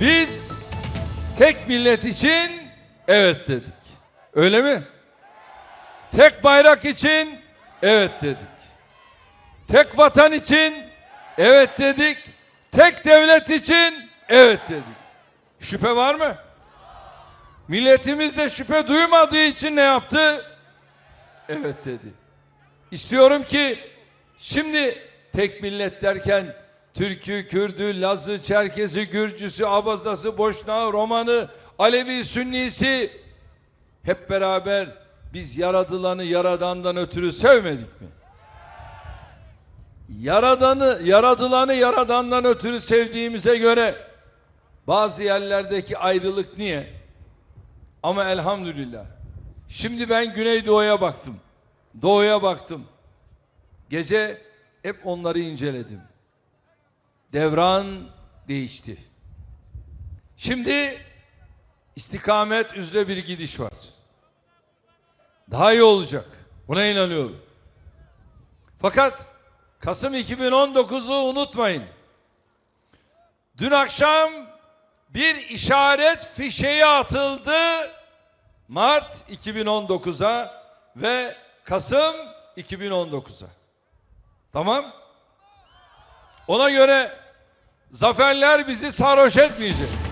Biz tek millet için evet dedik. Öyle mi? Tek bayrak için evet dedik. Tek vatan için evet dedik. Tek devlet için evet dedik. Şüphe var mı? Milletimiz de şüphe duymadığı için ne yaptı? Evet dedi. İstiyorum ki şimdi tek millet derken Türk'ü, Kürd'ü, Laz'ı, Çerkez'i, Gürcüsü, Abazası, Boşnağı, Roman'ı, Alevi, Sünnisi hep beraber biz yaradılanı yaradandan ötürü sevmedik mi? Yaradanı, yaradılanı yaradandan ötürü sevdiğimize göre bazı yerlerdeki ayrılık niye? Ama elhamdülillah. Şimdi ben Güneydoğu'ya baktım. Doğu'ya baktım. Gece hep onları inceledim. Devran değişti. Şimdi istikamet üzere bir gidiş var. Daha iyi olacak. Buna inanıyorum. Fakat Kasım 2019'u unutmayın. Dün akşam bir işaret fişeği atıldı Mart 2019'a ve Kasım 2019'a. Tamam? Ona göre zaferler bizi sarhoş etmeyecek.